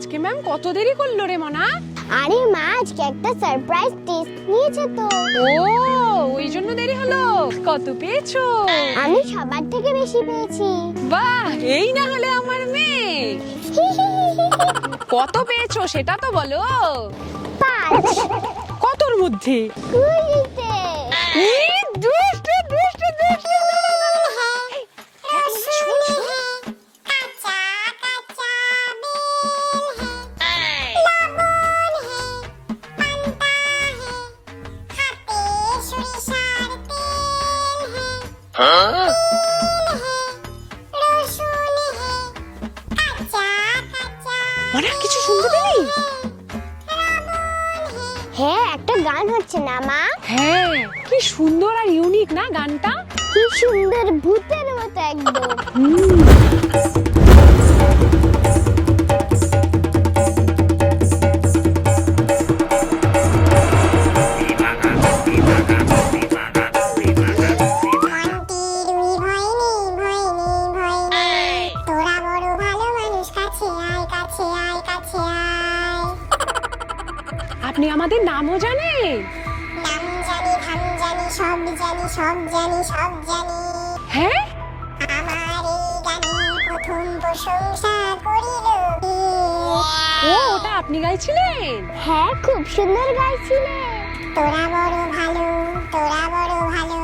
আজকে ম্যাম কত দেরি করল রে মনা? আরে মা আজকে একটা সারপ্রাইজ টেস্ট নিয়েছে তো। ও ওই জন্য দেরি হলো। কত পেয়েছ? আমি সবার থেকে বেশি পেয়েছি। বাহ এই না হলে আমার মেয়ে। কত পেয়েছ সেটা তো বলো। পাঁচ। কতর মধ্যে? কুড়িতে। শুনতে পেলি? হ্যাঁ একটা গান হচ্ছে না মা? হ্যাঁ কি সুন্দর আর ইউনিক না গানটা? কি সুন্দর ভূতের মতো একদম। সব জানি। হ্যাঁ? আমার এই গানে প্রথম প্রশংসা করিল। ও ওটা আপনি গাইছিলেন? হ্যাঁ খুব সুন্দর গাইছিলে তোরা বড় ভালো তোরা বড় ভালো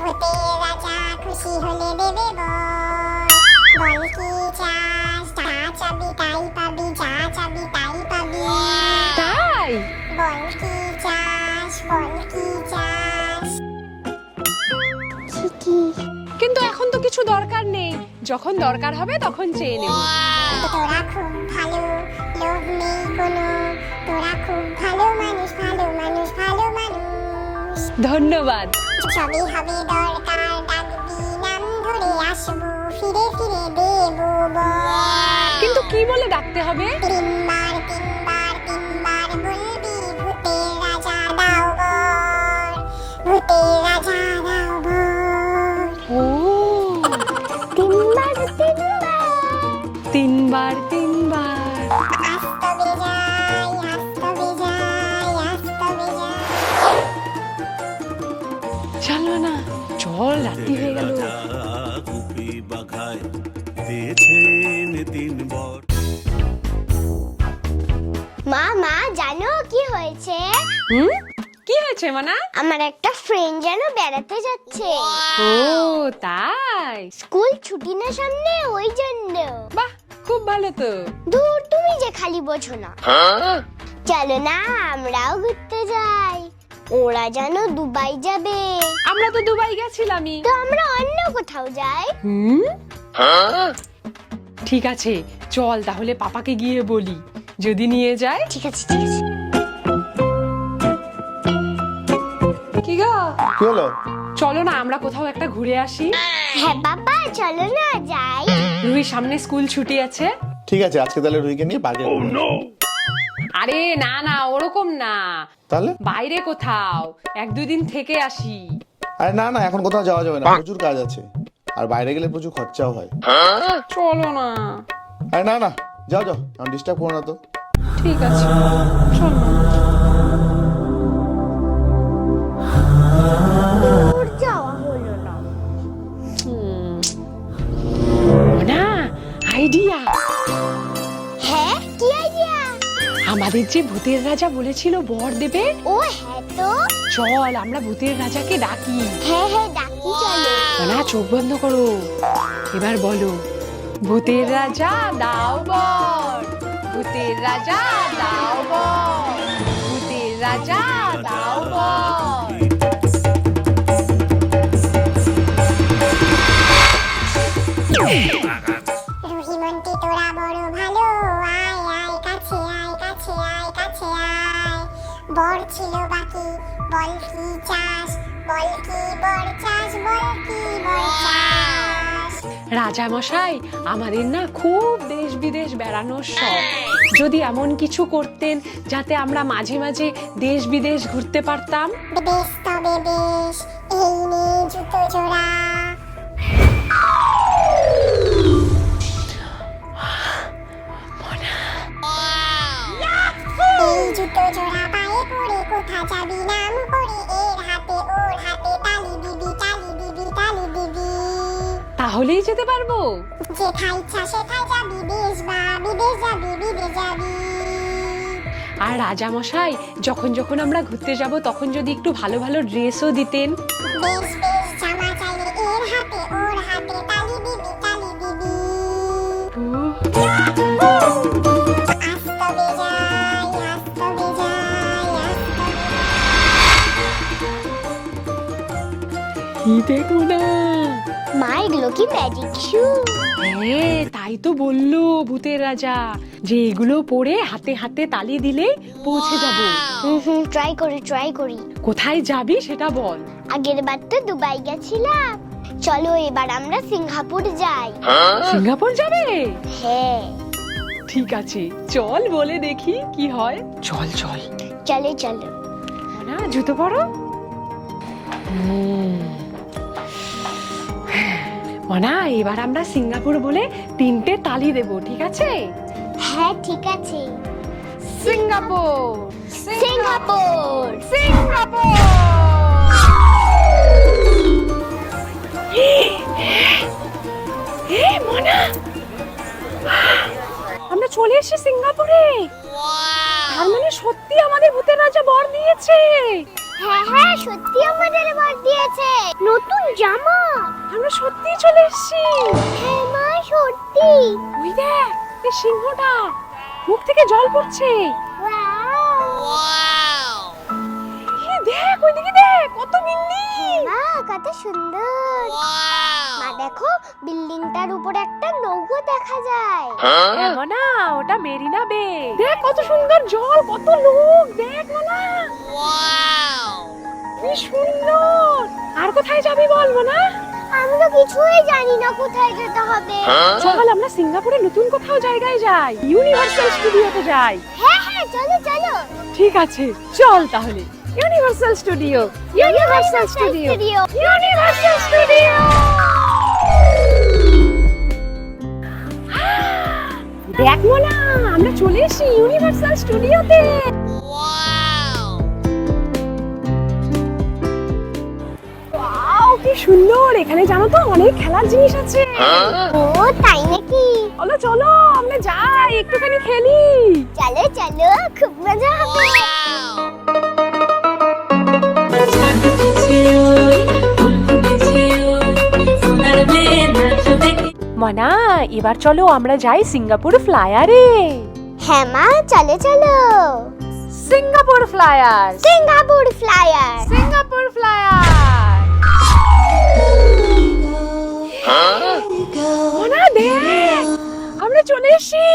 ভূতের রাজা খুশি হলে দেবে বল বল কি চাস যা চাবি তাই পাবি যা চাবি তাই পাবি। তাই? বল কি চাস বল কি কিছু দরকার নেই। যখন দরকার হবে তখন চেয়ে নেব। তোরা খুব ভালো লোভ নেই কোনো। তোরা খুব ভালো মানুষ ভালো মানুষ ভালো মানুষ। ধন্যবাদ। সবই হবে দরকার ডাকবি নাম ধরে আসব ফিরে ফিরে দেবো বল কিন্তু কি বলে ডাকতে হবে? তিনবার তিনবার তিনবার বলবি ভূতের রাজা দাও ভূতের রাত্রি হয়ে গেল। গুপি বাঘায় দিয়েছেন তিন বর। মা মা জানো কি হয়েছে? হুম? কি হয়েছে মানা? আমার একটা ফ্রেন্ড যেন বেড়াতে যাচ্ছে। ও তাই? স্কুল ছুটি না সামনে ওই জন্য। বাহ খুব ভালো তো। দূর তুমি যে খালি বোঝো না। চলো না আমরাও ঘুরতে যাই। ওরা যেন দুবাই যাবে। আমরা তো দুবাই গেছিলামই। তো আমরা অন্য কোথাও যাই। হুম? ঠিক আছে চল তাহলে পাপাকে গিয়ে বলি। যদি নিয়ে যায়। ঠিক আছে ঠিক আছে। কি গো? কি হলো? চলো না আমরা কোথাও একটা ঘুরে আসি। হ্যাঁ বাবা চলো না যাই। রুই সামনে স্কুল ছুটি আছে। ঠিক আছে আজকে তাহলে রুইকে নিয়ে পার্কে আরে না না ওরকম না। তাহলে? বাইরে কোথাও। এক দুই দিন থেকে আসি। আরে না না এখন কোথাও যাওয়া যাবে না। প্রচুর কাজ আছে। আর বাইরে গেলে প্রচুর খরচাও হয়। চলো না। আরে না না যাও যাও এখন ডিস্টার্ব করো না তো। ঠিক আছে। চলো। না। আইডিয়া আমাদের যে ভূতের রাজা বলেছিল বর দেবে? ও হ্যাঁ তো। চল আমরা ভূতের রাজাকে ডাকি। হ্যাঁ হ্যাঁ ডাকি চলো। না চোখ বন্ধ করো। এবার বলো ভূতের রাজা দাও বর। ভূতের রাজা দাও বর। ভূতের রাজা দাও বর। ছিল বাকি। বল কি বল কি চাস? বল কি চাস? রাজা মশাই আমাদের না খুব দেশ বিদেশ বেড়ানোর শখ। যদি এমন কিছু করতেন যাতে আমরা মাঝে মাঝে দেশ বিদেশ ঘুরতে পারতাম। বেশ তবে বেশ এই নে জুতো জোড়া নাম করে এর হাতে ওর হাতে তাহলেই যেতে পারব। যেথায় ইচ্ছা সেথায় যাবি দেশ বা বিদেশ যাবি বিদেশ যাবি। আর রাজামশাই যখন যখন আমরা ঘুরতে যাব তখন যদি একটু ভালো ভালো ড্রেসও দিতেন। বেশ বেশ জামা চাইলে এর হাতে ওর হাতে কি দেখো না। মা এগুলো কি ম্যাজিক শু হ্যাঁ তাই তো বলল ভূতের রাজা। যে এগুলো পরে হাতে হাতে তালি দিলেই পৌঁছে যাব। হুম হুম। ট্রাই করি ট্রাই করি। কোথায় যাবি সেটা বল। আগের বার তো দুবাই গেছিলাম। চলো এবার আমরা সিঙ্গাপুর যাই। সিঙ্গাপুর যাবে? হ্যাঁ। ঠিক আছে চল বলে দেখি কি হয়। চল চল। চলে চলো। না জুতো পরো। মনা এবার আমরা সিঙ্গাপুর বলে তিনটে তালি দেব ঠিক আছে? হ্যাঁ ঠিক আছে। Singapore Singapore. সিঙ্গাপুর! মনা! আমরা চলে এসেছি সিঙ্গাপুরে। তার মানে সত্যি আমাদের ভূতের রাজা বর দিয়েছে। হ্যাঁ হ্যাঁ সত্যি আমাদের বার দিয়েছে। নতুন জামা। আমরা সত্যি চলে এসেছি। হ্যাঁ মা সত্যি। ওই দেখ এই সিংহটা। মুখ থেকে জল পড়ছে। এ দেখ ওইদিকে দেখ কত বিল্ডিং। মা কত সুন্দর। মা দেখো বিল্ডিংটার উপরে একটা নৌকো দেখা যায়। না ওটা মেরিনা বে। দেখ কত সুন্দর জল কত লোক। দেখ না সুন্দর। আর কোথায় যাবি বলব না আমি তো কিছুই জানি না কোথায় যেতে হবে। চল আমরা সিঙ্গাপুরে নতুন কোথাও জায়গায় যাই। ইউনিভার্সাল স্টুডিওতে যাই। হ্যাঁ হ্যাঁ চলো চলো। ঠিক আছে চল তাহলে। Universal Studio Universal Studio Universal Studio দেখ না আমরা চলে এসেছি ইউনিভার্সাল স্টুডিওতে সুন্দর এখানে জানো তো অনেক খেলার জিনিস আছে। ও তাই নাকি? চলো চলো আমরা যাই একটুখানি খেলি। চলো চলো খুব মজা হবে। মনা এবার চলো আমরা যাই সিঙ্গাপুর ফ্লায়ারে। হ্যাঁ মা চলো চলো। Singapore Flyer. Singapore Flyer. Singapore Flyer. চলে এসেছি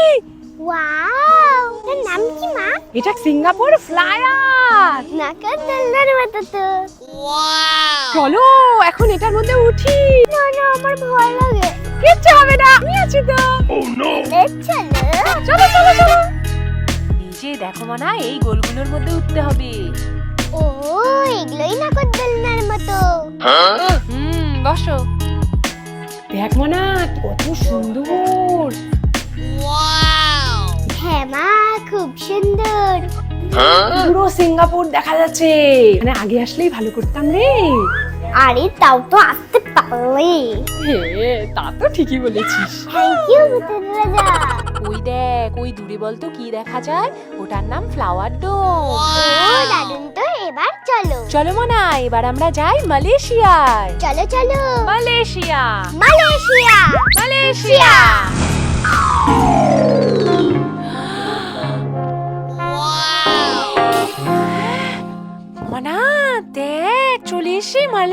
ওয়াও এর নাম কি মা? এটা সিঙ্গাপুর ফ্লায়ার। নাকার মতো তো। চলো এখন এটার মধ্যে উঠি। না না আমার ভয় লাগে। কিচ্ছু হবে না আমি আছি তো। এ, চলো। চলো চলো চলো। এই যে দেখো মনা এই গোলগুলোর মধ্যে উঠতে হবে। ও এগুলোই নাকার মতো। হুম বসো। দেখ মনা কত সুন্দর। হ্যাঁ মা খুব সুন্দর। পুরো সিঙ্গাপুর দেখা যাচ্ছে। মানে আগে আসলেই ভালো করতাম রে। আরে তাও তো আসতে পারলে। হে তা তো ঠিকই বলেছিস। থ্যাংক ইউ রাজা ওই দেখ ওই দূরে বলতো কি দেখা যায়? ওটার নাম ফ্লাওয়ার ডোম ও দারুণ তো এবার চলো। চলো মনা এবার আমরা যাই মালয়েশিয়ায়। চলো চলো। মালয়েশিয়া। মালয়েশিয়া।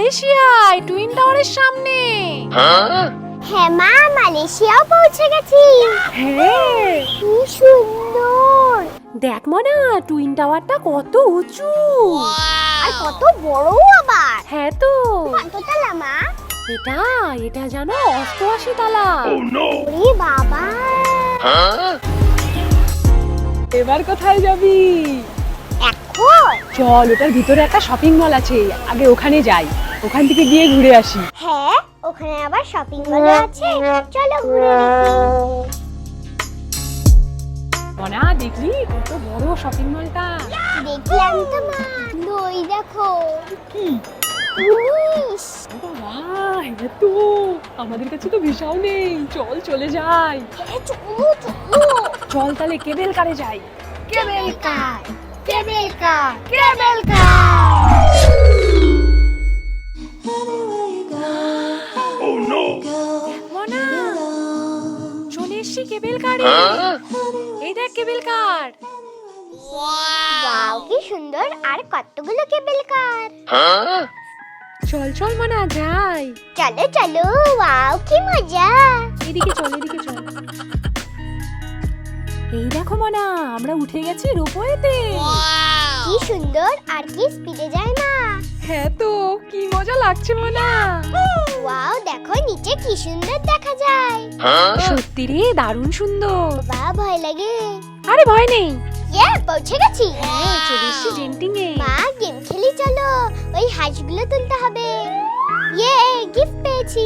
মালয়েশিয়ায় টুইন টাওয়ারের সামনে। হ্যাঁ মা মালয়েশিয়াও পৌঁছে গেছি। হ্যাঁ। কি সুন্দর। দেখ মনা টুইন টাওয়ারটা কত উঁচু। আর কত বড় আবার। হ্যাঁ তো। কততলা মা? এটা এটা জানো অষ্টআশি তালা। ওরে বাবা। এবার কোথায় যাবি? চল ওটার ভিতরে একটা শপিং মল আছে। আগে ওখানে যাই। ওখান থেকে গিয়ে ঘুরে আসি। হ্যাঁ ওখানে আবার শপিং মল আছে। চলো ঘুরে দেখি মনা দেখলি? কত বড় শপিং মলটা দেখলাম তো মা। দই দেখো। বাবা এত আমাদের কাছে তো ভিসাও নেই। চল চলে যাই। চল তাহলে কেবেল কারে যাই। কেবেল কার কেবল কার কেবল কার মনা চলে এসছি কেবেল কারে এই দেখ কেবেল কার ওয়াও কি সুন্দর আর কতগুলো কেবল কার চল চল মনা যাই। চলো চলো ওয়াও কি মজা। এদিকে চল এদিকে চল। এই দেখো মনা আমরা উঠে গেছি রোপওয়েতে। কি সুন্দর আর কি স্পিডে যায় না। হ্যাঁ তো কি মজা লাগছে মনা। ওয়াও দেখো নিচে কি সুন্দর দেখা যায়। সত্যি রে দারুণ সুন্দর। বা ভয় লাগে। আরে ভয় নেই। ইয়ে পৌঁছে গেছি। হ্যাঁ চলে এসছি জেন্টিং এ। মা গেম খেলি চলো। ওই হাঁসগুলো তুলতে হবে। ইয়ে গিফট পেয়েছি।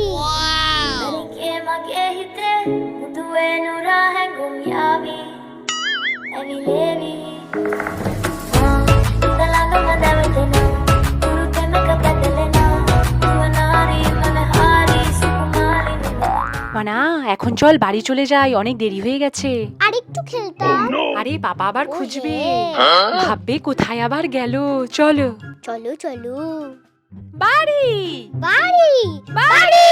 Hangum মানা এখন চল বাড়ি চলে যাই অনেক দেরি হয়ে গেছে। আর একটু খেলতাম আরে বাবা আবার খুঁজবে। ভাববে কোথায় আবার গেল। চলো। চলো চলো। বাড়ি! বাড়ি! বাড়ি!